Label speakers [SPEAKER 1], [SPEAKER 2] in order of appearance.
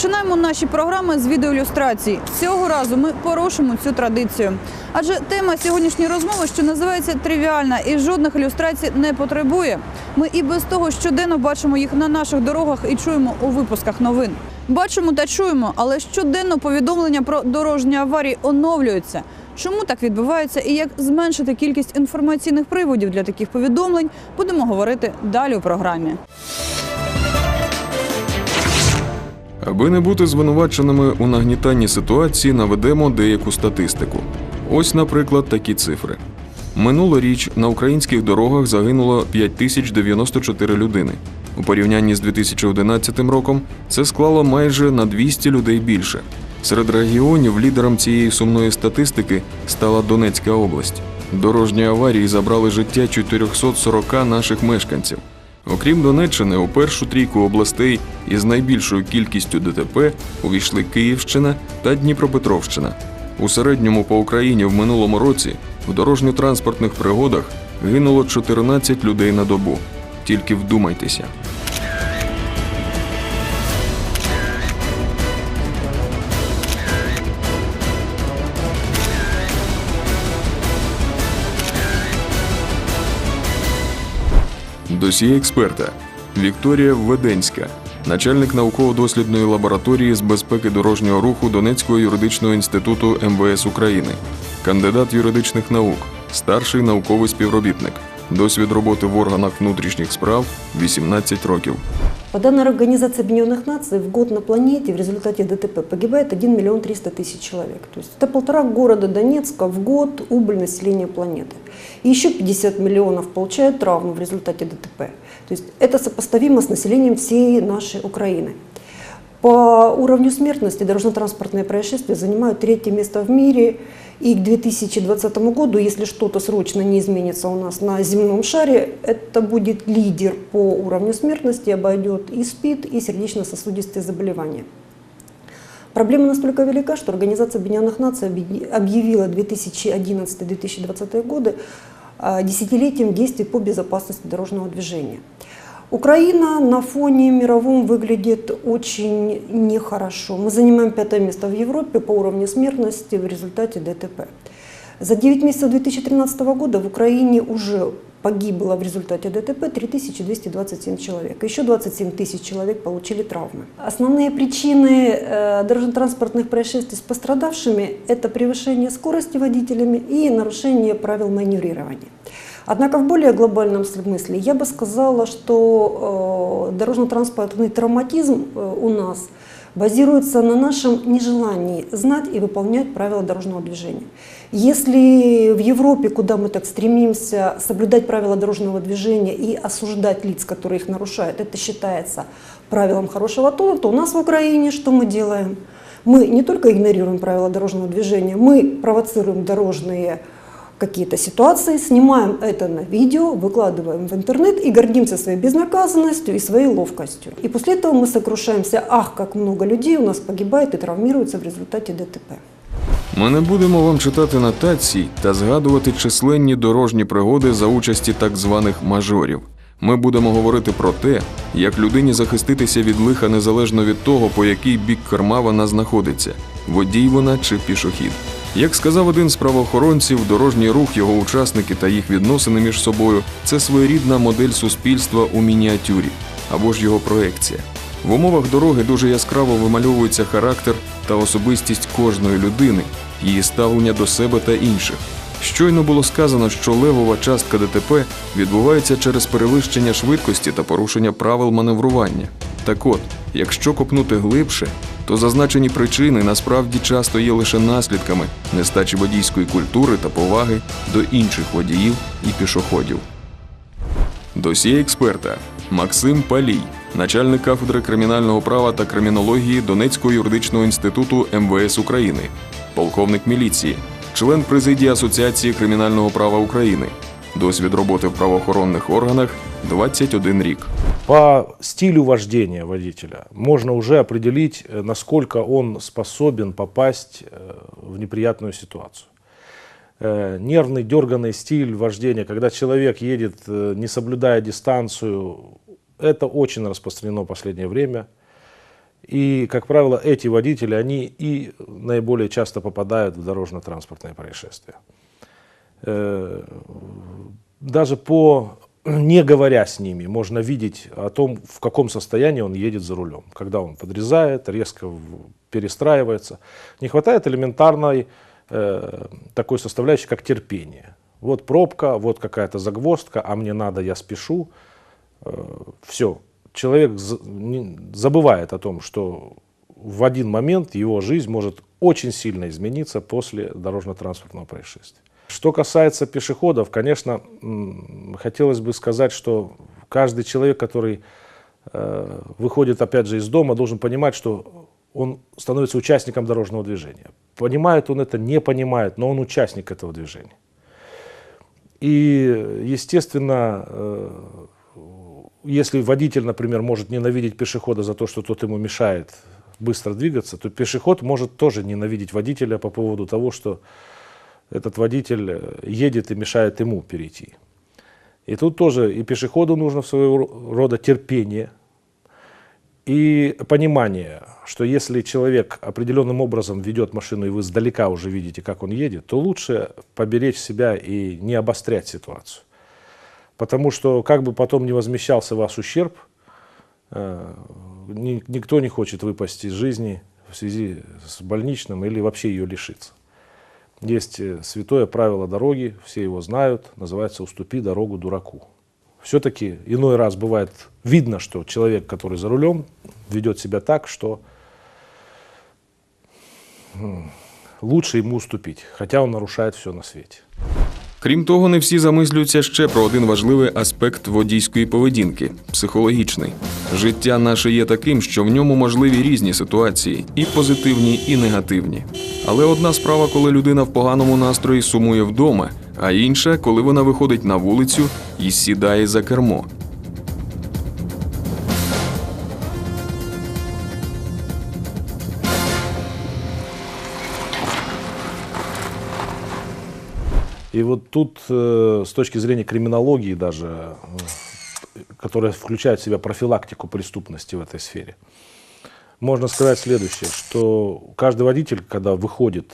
[SPEAKER 1] Розпочинаємо наші програми з відеоілюстрацій. Цього разу ми порушимо цю традицію. Адже тема сьогоднішньої розмови, що називається тривіальна, і жодних ілюстрацій не потребує. Ми і без того щоденно бачимо їх на наших дорогах і чуємо у випусках новин. Бачимо та чуємо, але щоденно повідомлення про дорожні аварії оновлюються. Чому так відбувається і як зменшити кількість інформаційних приводів для таких повідомлень, будемо говорити далі у програмі.
[SPEAKER 2] Аби не бути звинуваченими у нагнітанні ситуації, наведемо деяку статистику. Ось, наприклад, такі цифри. Минулоріч на українських дорогах загинуло 5094 людини. У порівнянні з 2011 роком це склало майже на 200 людей більше. Серед регіонів лідером цієї сумної статистики стала Донецька область. Дорожні аварії забрали життя 440 наших мешканців. Окрім Донеччини, у першу трійку областей із найбільшою кількістю ДТП увійшли Київщина та Дніпропетровщина. У середньому по Україні в минулому році в дорожньо-транспортних пригодах гинуло 14 людей на добу. Тільки вдумайтеся. Досьє експерта Вікторія Введенська, начальник науково-дослідної лабораторії з безпеки дорожнього руху Донецького юридичного інституту МВС України, кандидат юридичних наук, старший науковий співробітник, досвід роботи в органах внутрішніх справ 18 років.
[SPEAKER 3] По данным Организации Объединенных Наций, в год на планете в результате ДТП погибает 1 миллион 300 тысяч человек. То есть это полтора города Донецка в год убыль населения планеты. И еще 50 миллионов получают травмы в результате ДТП. То есть это сопоставимо с населением всей нашей Украины. По уровню смертности дорожно-транспортные происшествия занимают третье место в мире. и к 2020 году, если что-то срочно не изменится у нас на земном шаре, это будет лидер по уровню смертности, обойдет и СПИД, и сердечно-сосудистые заболевания. Проблема настолько велика, что Организация Объединенных Наций объяви- объявила 2011-2020 годы а, десятилетием действий по безопасности дорожного движения. Украина на фоне мировом выглядит очень нехорошо. Мы занимаем пятое место в Европе по уровню смертности в результате ДТП. За 9 месяцев 2013 года в Украине уже погибло в результате ДТП 3227 человек. Еще 27 тысяч человек получили травмы. Основные причины э, дорожно-транспортных происшествий с пострадавшими – это превышение скорости водителями и нарушение правил маневрирования. Однако в более глобальном смысле я бы сказала, что э, дорожно-транспортный травматизм э, у нас базируется на нашем нежелании знать и выполнять правила дорожного движения. Если в Европе, куда мы так стремимся соблюдать правила дорожного движения и осуждать лиц, которые их нарушают, это считается правилом хорошего тона, то у нас в Украине что мы делаем? Мы не только игнорируем правила дорожного движения, мы провоцируем дорожные какие-то ситуации, снимаем это на видео, выкладываем в интернет и гордимся своей безнаказанностью и своей ловкостью. И после этого мы сокрушаемся, ах, как много людей у нас погибает и травмируется в результате ДТП.
[SPEAKER 2] Ми не будемо вам читати нотацій та згадувати численні дорожні пригоди за участі так званих мажорів. Ми будемо говорити про те, як людині захиститися від лиха незалежно від того, по який бік керма вона знаходиться водій вона чи пішохід. Як сказав один з правоохоронців, дорожній рух, його учасники та їх відносини між собою це своєрідна модель суспільства у мініатюрі або ж його проекція. В умовах дороги дуже яскраво вимальовується характер та особистість кожної людини, її ставлення до себе та інших. Щойно було сказано, що левова частка ДТП відбувається через перевищення швидкості та порушення правил маневрування. Так от, якщо копнути глибше, то зазначені причини насправді часто є лише наслідками нестачі водійської культури та поваги до інших водіїв і пішоходів. Досьє експерта Максим Палій, начальник кафедри кримінального права та кримінології Донецького юридичного інституту МВС України, полковник міліції, член президії Асоціації кримінального права України, досвід роботи в правоохоронних органах 21 рік.
[SPEAKER 4] По стилю вождения водителя можно уже определить, э, насколько он способен попасть э, в неприятную ситуацию. Э, Нервный, дерганный стиль вождения, когда человек едет, не соблюдая дистанцию, это очень распространено в последнее время. И, как правило, эти водители, они и наиболее часто попадают в дорожно-транспортные происшествия. Даже по, не говоря с ними, можно видеть о том, в каком состоянии он едет за рулем. Когда он подрезает, резко перестраивается. Не хватает элементарной э, такой составляющей, как терпение. Вот пробка, вот какая-то загвоздка, а мне надо, я спешу. все. Человек забывает о том, что в один момент его жизнь может очень сильно измениться после дорожно-транспортного происшествия. Что касается пешеходов, конечно, хотелось бы сказать, что каждый человек, который э, выходит, опять же, из дома, должен понимать, что он становится участником дорожного движения. Понимает он это, не понимает, но он участник этого движения. И, естественно, э, если водитель, например, может ненавидеть пешехода за то, что тот ему мешает быстро двигаться, то пешеход может тоже ненавидеть водителя по поводу того, что этот водитель э, едет и мешает ему перейти. И тут тоже и пешеходу нужно своего рода терпение и понимание, что если человек определенным образом ведет машину, и вы сдалека уже видите, как он едет, то лучше поберечь себя и не обострять ситуацию. Потому что как бы потом не возмещался ваш ущерб, э, ни- никто не хочет выпасть из жизни в связи с больничным или вообще ее лишиться. Есть э, святое правило дороги, все его знают, называется «уступи дорогу дураку». Все-таки иной раз бывает видно, что человек, который за рулем, ведет себя так, что лучше ему уступить, хотя он нарушает все на свете.
[SPEAKER 2] Крім того, не всі замислюються ще про один важливий аспект водійської поведінки психологічний. Життя наше є таким, що в ньому можливі різні ситуації, і позитивні, і негативні. Але одна справа, коли людина в поганому настрої сумує вдома, а інша, коли вона виходить на вулицю і сідає за кермо.
[SPEAKER 4] И вот тут, э, с точки зрения криминологии даже, э, которая включает в себя профилактику преступности в этой сфере, можно сказать следующее, что каждый водитель, когда выходит